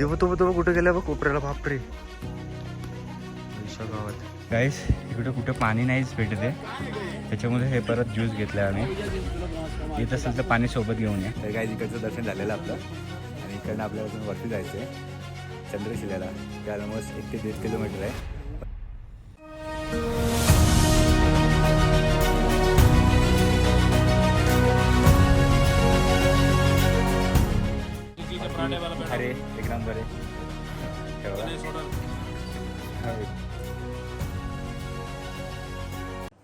तेव्हा तो तेव्हा कुठे गेला बघ? कोपऱ्याला. बापरे. गावात. गाईस इकडे कुठे पाणी नाहीच भेटत आहे. त्याच्यामुळे हे परत ज्यूस घेतला आम्ही. येत असेल तर पाणी सोबत घेऊन या. तर काय इकडचं दर्शन झालेलं आपलं. आणि इकडनं आपल्याला अजून वरती जायचं आहे चंद्रशिलेला. ते ऑलमोस्ट एक ते दीड किलोमीटर आहे.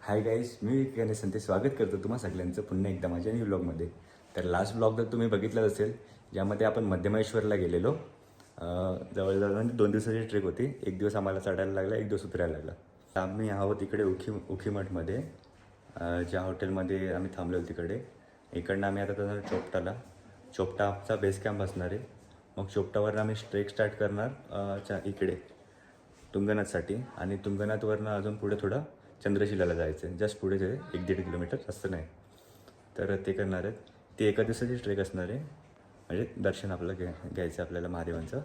हाय गाईस मी गणेश संते स्वागत करतो तुम्हा सगळ्यांचं पुन्हा एकदा माझ्या न्यू ब्लॉगमध्ये तर लास्ट ब्लॉग जर तुम्ही बघितलाच असेल ज्यामध्ये आपण मध्यमेश्वरला गेलेलो जवळजवळ म्हणजे दोन दिवसाची ट्रेक होती. एक दिवस आम्हाला चढायला लागला एक दिवस उतरायला लागला. आम्ही आहोत इकडे उखी उखीमठमध्ये. ज्या हॉटेलमध्ये आम्ही थांबलो तिकडे. इकडनं आम्ही आता जाणार चोपटाला चोपटा आमचा बेस कॅम्प असणार आहे. मग चोपटावरनं आम्ही ट्रेक स्टार्ट करणार च्या इकडे तुंगनाथसाठी. आणि तुंगनाथवरनं अजून पुढे थोडं चंद्रशिलाला जायचं आहे जस्ट पुढे जे एक दीड किलोमीटर जास्त नाही. तर ते करणार आहेत. ते एका दिवसाची ट्रेक असणार आहे. म्हणजे दर्शन आपलं घ्या घ्यायचं आपल्याला महादेवांचं.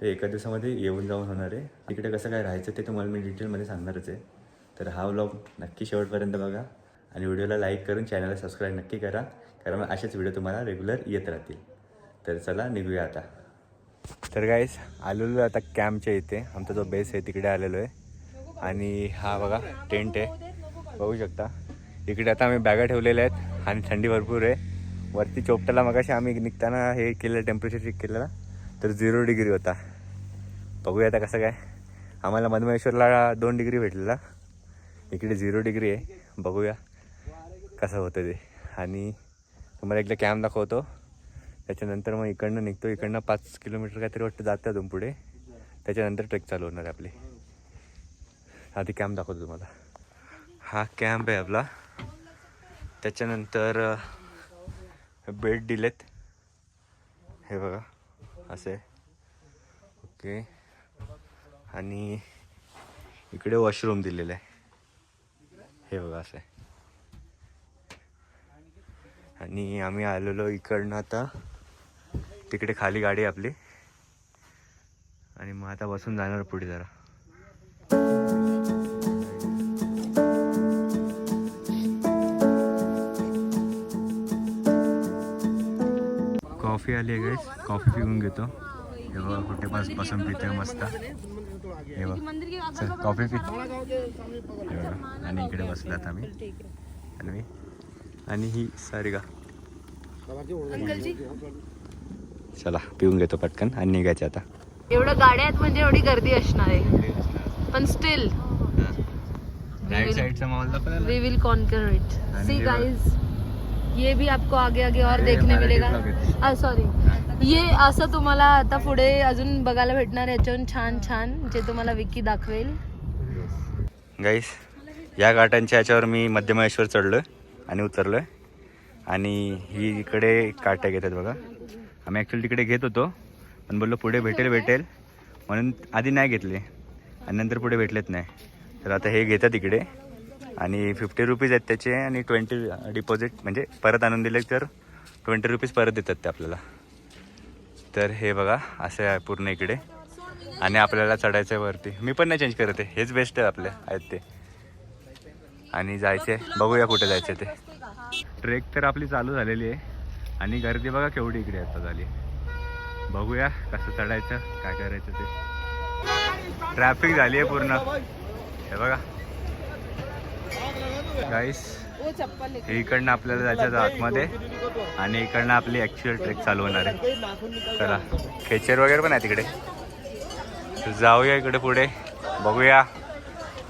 ते एका दिवसामध्ये येऊन जाऊन होणार आहे. तिकडे कसं काय राहायचं ते तुम्हाला मी डिटेलमध्ये सांगणारच आहे. तर हा व्लॉग नक्की शेवटपर्यंत बघा. आणि व्हिडिओला लाईक करून चॅनलला सबस्क्राईब नक्की करा. कारण असेच व्हिडिओ तुम्हाला रेग्युलर येत राहतील. तर चला निघूया आता. तर गाईस आलेलो आता कॅम्पच्या इथे. आमचा जो बेस आहे तिकडे आलेलो आहे. आणि हा बघा टेंट आहे. बघू शकता. इकडे आता आम्ही बॅगा ठेवलेल्या आहेत आणि थंडी भरपूर आहे. वरती चोपटाला मगाशी आम्ही निघताना हे केलेलं टेम्परेचर चेक केलेलं तर झिरो डिग्री होता. बघूया आता कसं काय. आम्हाला मधमेश्वरला दोन डिग्री भेटलेला. इकडे झिरो डिग्री आहे. बघूया कसं होतं ते. आणि तुम्हाला एकदा कॅम्प दाखवतो. त्याच्यानंतर मग इकडनं निघतो. इकडनं पाच किलोमीटर काहीतरी वाटतं जातं अजून पुढे. त्याच्यानंतर ट्रेक चालू होणार आहे आपली. आधी कॅम्प दाखवतो तुम्हाला. हा कॅम्प आहे आपला. त्याच्यानंतर बेड दिलेत. हे बघा. असे. ओके. आणि इकडे वॉशरूम दिलेलं आहे. हे बघा असं. आहे आणि आम्ही आलेलो इकडनं आता तिकडे खाली गाडी आपली. आणि मग आता बसून जाणार पुढे जरा. कॉफी आली आहे गाईस कॉफी पिऊन घेतो. हे बघा कुठे बस बसून पितोय मस्त. हे बघ. चल कॉफी पी. हे बघा आणि इकडे बसलात आम्ही. आणि आणि ही सारिका. चला पिऊन घेतो पटकन आणि निघायचं आता. एवढं गाड्या आहेत म्हणजे एवढी गर्दी असणार आहे. पण still we will conquer it see. Guys ये भी आपको आगे आगे और देखने मिलेगा. सॉरी ये असं तुम्हाला आता पुढे अजून बघायला भेटणार याच्याहून छान छान जे तुम्हाला विकी दाखवेल. गाईस या घाटांच्या याच्यावर मी मध्यमहेश्वर चढलोय आणि उतरलोय. आणि ही इकडे काट्या घेतात बघा. आम्ही ॲक्च्युली तिकडे घेत होतो. पण बोललो पुढे भेटेल भेटेल. म्हणून आधी नाही घेतले. आणि नंतर पुढे भेटलेच नाही. तर आता हे घेतात इकडे. आणि फिफ्टी रुपीज आहेत त्याचे आणि ट्वेंटी डिपॉझिट म्हणजे परत आणून दिले तर ट्वेंटी रुपीज परत देतात ते आपल्याला. तर हे बघा असं आहे पूर्ण इकडे. आणि आपल्याला चढायचं आहे वरती. मी पण नाही चेंज करत आहे. हेच बेस्ट आहे आपले आहेत ते. आणि जायचे बघूया कुठे जायचे ते. ट्रेक तर आपली चालू झालेली आहे. आणि गर्दी बघा केवढी इकडे आता झाली बघूया कसं चढायचं काय करायचं ते. ट्रॅफिक झाली आहे पूर्ण. हे बघा. गाईस इकडनं आपल्याला जायचं आतमध्ये आणि इकडनं आपली ॲक्च्युअल ट्रेक चालू होणार आहे. चला खेचर वगैरे पण आहे तिकडे. जाऊया इकडे पुढे. बघूया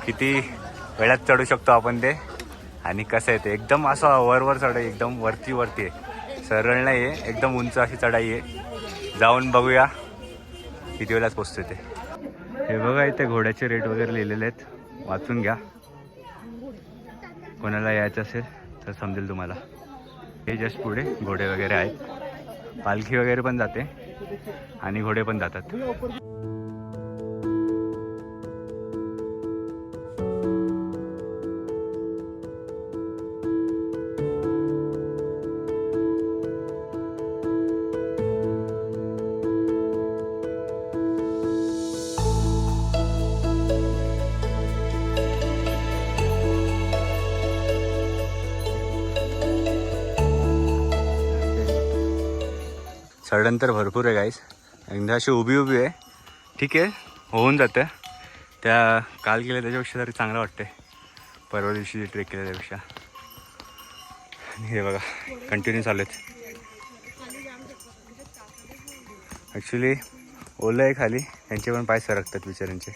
किती वेळात चढू शकतो आपण ते. आणि कसं आहे ते एकदम असं वरवर चढ एकदम वरती वरती आहे. सरळ नाही आहे एकदम उंच अशी चढाई आहे. जाऊन बघूया किती वेळात पोचते ते. हे बघा इथे घोड्याचे रेट वगैरे लिहिलेले आहेत. वाचून घ्या. कोणाला यायचं असेल तर समजेल तुम्हाला. हे जस्ट पुढे घोडे वगैरे आहेत. पालखी वगैरे पण जाते आणि घोडे पण जातात. चढण तर भरपूर आहे गाईस एकदा अशी उभी उभी आहे. ठीक आहे होऊन जातं. त्या काल केल्या त्याच्यापेक्षा तरी चांगलं वाटते परवा दिवशी ट्रेक केलं त्यापेक्षा हे बघा कंटिन्यू चालू आहेत. ॲक्च्युली ओलं आहे खाली. त्यांचे पण पाय सरकतात बिचाऱ्यांचे.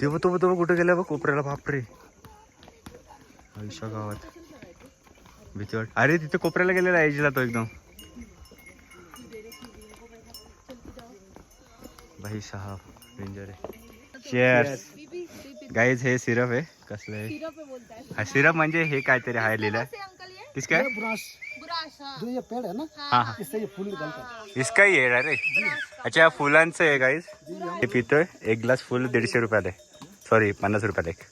ते बघ तो बघ, तो कुठं गेलं बघ कोपऱ्याला. बापरे. आयुष्या गावात. भीती वाट अरे तिथे कोपऱ्याला गेलेला आहे एजला तो एकदम. भाई साहब डेंजर आहे. चेअर्स गाईज हे सिरप आहे. कसलं आहे? हा सिरप म्हणजे हे काहीतरी आहे लिहिलं किस काय? जो ये पेड़ है ना हा हा इससे ये फूल निकलता है. इसका ही आहे. अरे अच्छा फुलांचं आहे गाईज हे पितोय. एक ग्लास फुल दीडशे रुपयाला आहे. सॉरी पन्नास रुपयाला एक.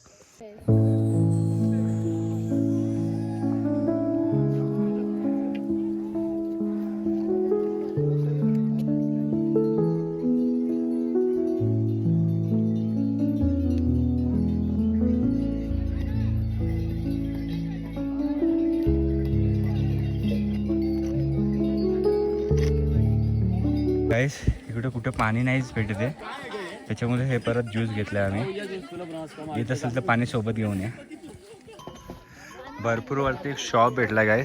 गाईस इकडं कुठं पाणी नाहीच भेटत आहे. त्याच्यामुळे हे परत ज्यूस घेतलं आम्ही. येत असेल तर पाणी सोबत घेऊन या. भरपूर वरती एक शॉप भेटला काय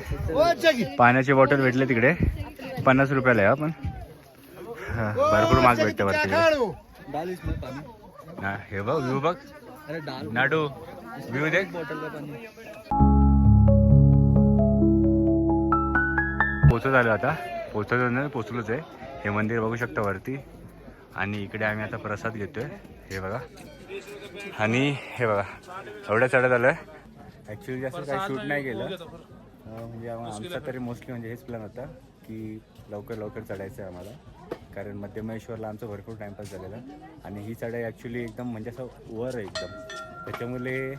पाण्याची बॉटल भेटले तिकडे. पन्नास रुपयाला आहे आपण भरपूर माग भेटते वरती हा, हे बघ व्ह्यू बघ. नाडू व्ह्यू देख. पोचत आलो आता. पोचत नाही पोचलोच आहे. हे मंदिर बघू शकता वरती. आणि इकडे आम्ही आता प्रसाद घेतोय. हे बघा. आणि हे बघा. एवढं चढत आलं ॲक्च्युली जास्त काही शूट नाही केलं. म्हणजे आमचा तरी मोस्टली म्हणजे हेच प्लॅन होता की लवकर लवकर चढायचं आहे आम्हाला. कारण मध्यमेश्वरला आमचं भरपूर टाईमपास झालेला. आणि ही चढाई ॲक्च्युली एकदम म्हणजे असं वर आहे एकदम. त्याच्यामुळे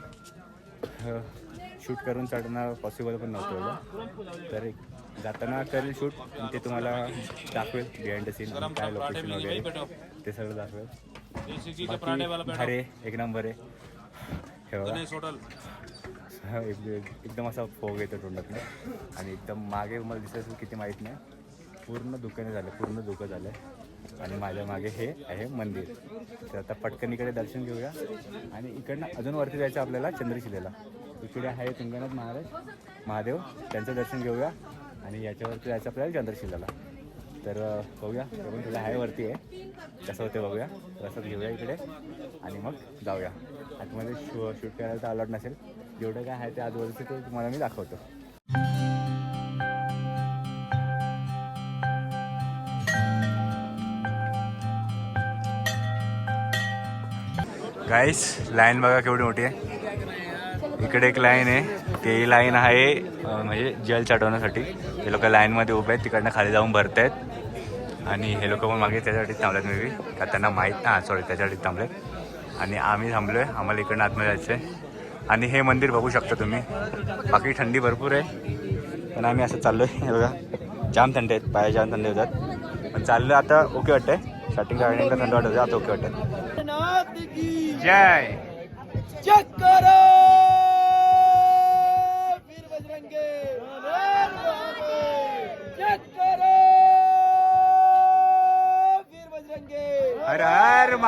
शूट करून चढणं पॉसिबल पण नव्हतं तर एक जाताना करेल शूट ते तुम्हाला दाखवेल बिहाइंड द सीन काय लोकेशन वगैरे. ते सगळं दाखवेल. आहे, एक नंबर आहे. हे बघा. एक- एक- एकदम असा फोग येतो तोंडातनं. आणि एकदम मागे मला दिसत असेल किती माहीत नाही. पूर्ण दुकाने झाले पूर्ण दुःख झालं आणि माझ्या मागे हे आहे मंदिर. तर आता पटकन इकडे दर्शन घेऊया. आणि इकडनं अजून वरती जायचं आपल्याला चंद्रशिलेला. इकडे आहे तुंगनाथ महाराज महादेव. त्यांचं दर्शन घेऊया. आणि याच्यावरती जायचं आपल्याला चंद्रशिलाला तर बघूया. ते पण तुला हायवरती आहे. कसं होते बघूया. प्रसाद घेऊया इकडे. आणि मग जाऊया. आतमध्ये शू शूट करायला तर अलॉट नसेल. जेवढं काय आहे ते आजवरती ते तुम्हाला मी दाखवतो. गाईस लाईन बघा केवढी मोठी आहे. इकडे एक लाईन आहे. ते लाईन आहे म्हणजे जल चढवण्यासाठी. हे लोक लाईनमध्ये उभे आहेत तिकडनं खाली जाऊन भरत आहेत आणि हे लोक पण मागे त्याच्यासाठी थांबलेत मे बी का त्यांना माहीत हां सॉरी त्याच्यासाठी थांबलेत. आणि आम्ही थांबलो आहे आम्हाला इकडनं आतमध्ये जायचं आहे आणि हे मंदिर बघू शकता तुम्ही. बाकी थंडी भरपूर आहे. पण आम्ही असं चाललो आहे हे बघा. जाम थंडी आहेत पाया जाम थंडी होतात. पण चाललं आता ओके वाटतंय. स्टार्टिंग थंड वाटत आता ओके वाटतं जय!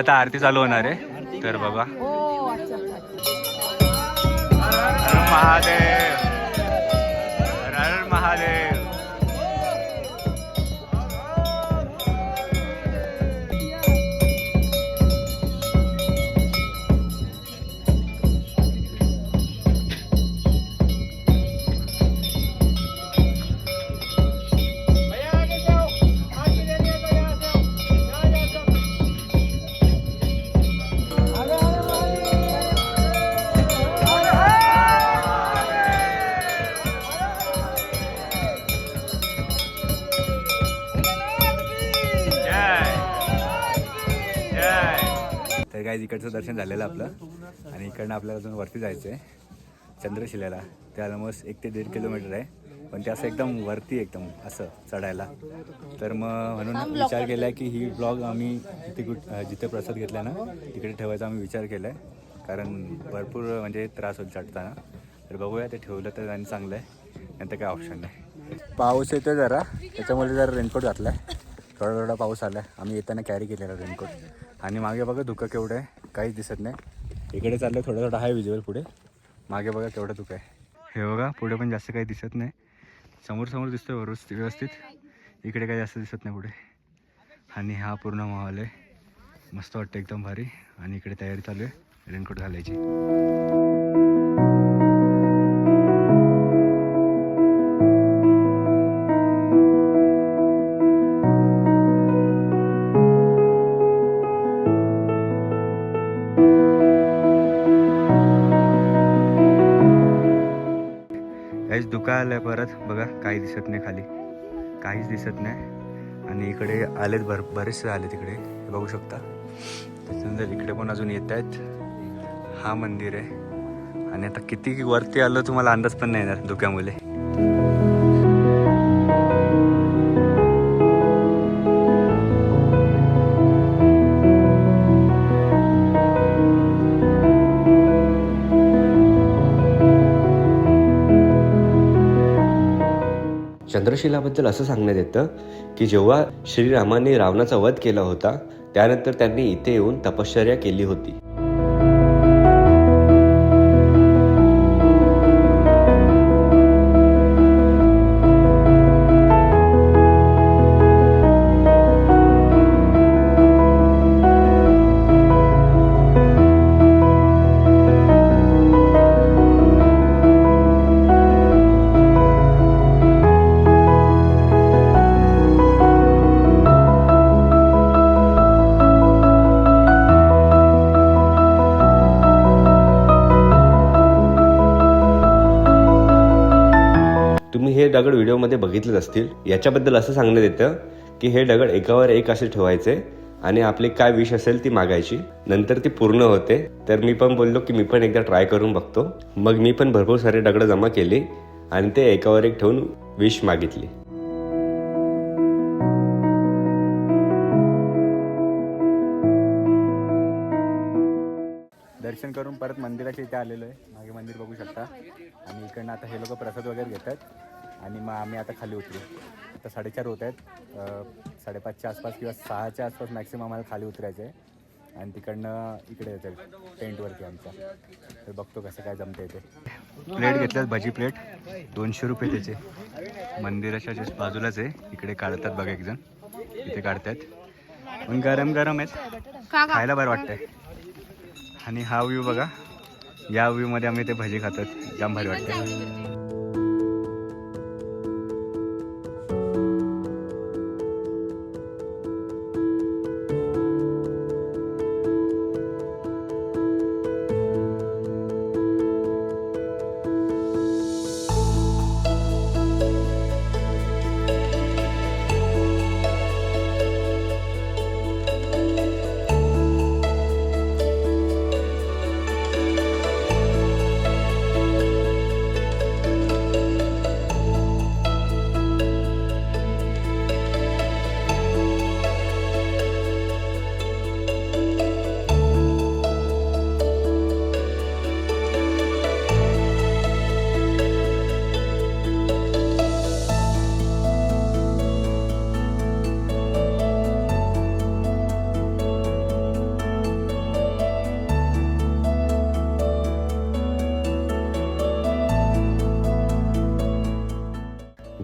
आता आरती चालू होणार आहे. तर हर हर महादेव. हर महादेव. काय इकडचं दर्शन झालेलं आपलं. आणि इकडनं आपल्याला अजून वरती जायचं आहे चंद्रशिलेला. ते ऑलमोस्ट एक ते दीड किलोमीटर आहे. पण ते असं एकदम वरती एकदम असं चढायला. तर मग म्हणून विचार केला आहे की ही ब्लॉग आम्ही जिथे कुठ जिथे प्रसाद घेतला ना तिकडे ठेवायचा आम्ही विचार केला आहे कारण भरपूर म्हणजे त्रास होईल चढताना. तर बघूया ते ठेवलं तर आणि चांगलं आहे नंतर काय ऑप्शन नाही. पाऊस येतो जरा. त्याच्यामुळे जरा रेनकोट घातला आहे थोडा थोडा पाऊस आला आहे आम्ही येताना कॅरी केलेला रेनकोट आणि मागे बघा धुकं केवढं आहे. काहीच दिसत नाही. इकडे चाललं थोडं थोडं आहे विज्युअल पुढे. मागे बघा केवढं धुकं आहे. हे बघा पुढे पण जास्त काही दिसत नाही. समोर समोर दिसतोय व्यवस्थित व्यवस्थित. इकडे काही जास्त दिसत नाही पुढे. आणि हा पूर्ण माहोल आहे. मस्त वाटतं एकदम भारी. आणि इकडे तयारी चालू आहे. रेनकोट घालायची. काही दिसत नाही खाली. काहीच दिसत नाही. आणि इकडे आलेत भर बरेचसे आले तिकडे. बघू शकता. त्याच्यानंतर इकडे पण अजून येत आहेत. हा मंदिर आहे. आणि आता किती वरती आलं तुम्हाला अंदाज पण नाही येणार धुक्यामुळे चंद्रशिलाबद्दल असं सांगण्यात येतं की जेव्हा श्रीरामाने रावणाचा वध केला होता त्यानंतर त्यांनी इथे येऊन तपश्चर्या केली होती. हे दगड व्हिडिओमध्ये बघितलेच असतील. याच्याबद्दल असं सांगण्यात येतं की हे दगड एकावर एक असे ठेवायचे आणि आपली काय विश असेल ती मागायची. नंतर ती पूर्ण होते. तर मी पण बोललो की मी पण एकदा ट्राय करून बघतो. मग मी पण भरपूर सारे दगड जमा केली आणि ते एकावर एक ठेवून विश मागितली. दर्शन करून परत मंदिराच्या इथे आलेलो आहे. मागे मंदिर बघू शकता. आणि इकडनं आता हे लोक प्रसाद वगैरे घेतात. आणि मग आम्ही आता खाली उतरू. आता साडेचार होत आहेत. साडेपाचच्या आसपास किंवा सहाच्या आसपास मॅक्सिमम आम्हाला खाली उतरायचं आहे आणि तिकडनं इकडे येतात टेंटवरती आमच्या तर बघतो कसं काय जमतं इथे प्लेट घेतल्यात भाजी प्लेट दोनशे रुपये त्याचे. मंदिराच्या जस्ट बाजूलाच आहे इकडे काढतात बघा एक जण इथे काढतात. पण गरम गरम आहेत. खायला बरं वाटतंय. आणि हा व्ह्यू बघा. या व्ह्यू मध्ये आम्ही ते भजी खातात. जाम भारी वाटते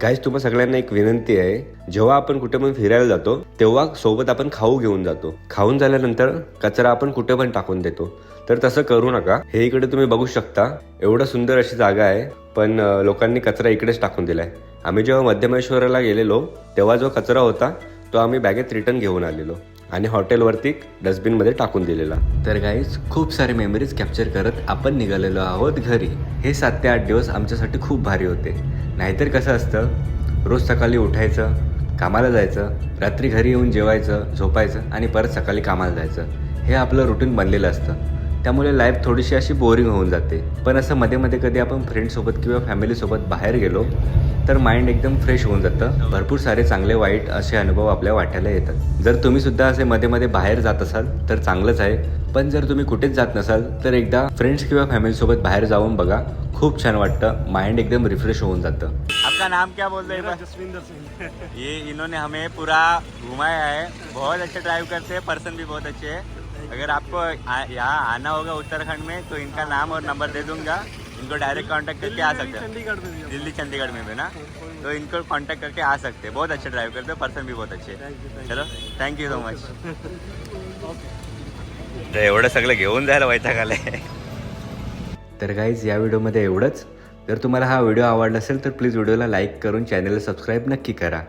गाईज तुम्हा सगळ्यांना एक विनंती आहे जेव्हा आपण कुठे पण फिरायला जातो तेव्हा सोबत आपण खाऊ घेऊन जातो. खाऊन झाल्यानंतर कचरा आपण कुठे पण टाकून देतो. तर तसं करू नका. हे इकडे तुम्ही बघू शकता. एवढं सुंदर अशी जागा आहे पण लोकांनी कचरा इकडेच टाकून दिलाय. आम्ही जेव्हा मध्यमेश्वराला गेलेलो तेव्हा जो कचरा होता तो आम्ही बॅगेत रिटर्न घेऊन आलेलो. आणि हॉटेलवरती डस्टबिनमध्ये टाकून दिलेला. तर गाईज खूप सारे मेमरीज कॅप्चर करत आपण निघालेलो आहोत घरी. हे सात ते आठ दिवस आमच्यासाठी खूप भारी होते. नाहीतर कसं असतं? रोज सकाळी उठायचं कामाला जायचं रात्री घरी येऊन जेवायचं झोपायचं आणि परत सकाळी कामाला जायचं. हे आपलं रुटीन बनलेलं असतं. त्यामुळे लाईफ थोडीशी अशी बोरिंग होऊन जाते. पण असं मध्ये मध्ये कधी आपण फ्रेंडसोबत किंवा फॅमिलीसोबत बाहेर गेलो तर माइंड एकदम फ्रेश होऊन जातं. भरपूर सारे चांगले वाईट असे अनुभव आपल्या वाट्याला येतात. जर तुम्ही सुद्धा असे मध्ये मध्ये बाहेर जात असाल तर चांगलंच आहे. पण जर तुम्ही कुठेच जात नसाल तर एकदा फ्रेंड्स किंवा फॅमिलीसोबत बाहेर जाऊन बघा. खूप छान वाटतं. माइंड एकदम रिफ्रेश होऊन जातं. आपका नाम क्या बोल रहे हैं? जसविंदर सिंह ये इन्होंने हमें पूरा घुमाया है. बहुत अच्छे ड्राइव करते हैं. पर्सन भी बहुत अच्छे हैं. अगर आपको आ, यहाँ आना होगा उत्तराखंड में तो इनका नाम और नंबर दे दूंगा। इनको डायरेक्ट कांटेक्ट करके आ सकते हैं। में दिल्ली चंडीगढ़ में भी ना? तो इनको कांटेक्ट करके आ सकते हैं। बहुत अच्छे ड्राइव करते हैं पर्सन भी बहुत अच्छे। हैं चलो थैंक यू सो मच तर एवढं सगळं घेऊन जायला वैताग आलंय तर गाईज या व्हिडिओमध्ये एवढंच. जर तुम्हाला हा व्हिडिओ आवडला असेल तर प्लीज व्हिडिओला लाईक करून चॅनलला सबस्क्राईब नक्की करा.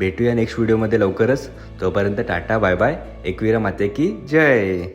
भेटूया नेक्स्ट व्हिडिओमध्ये लवकरच. तोपर्यंत टाटा बाय बाय. एकविरा माते की जय!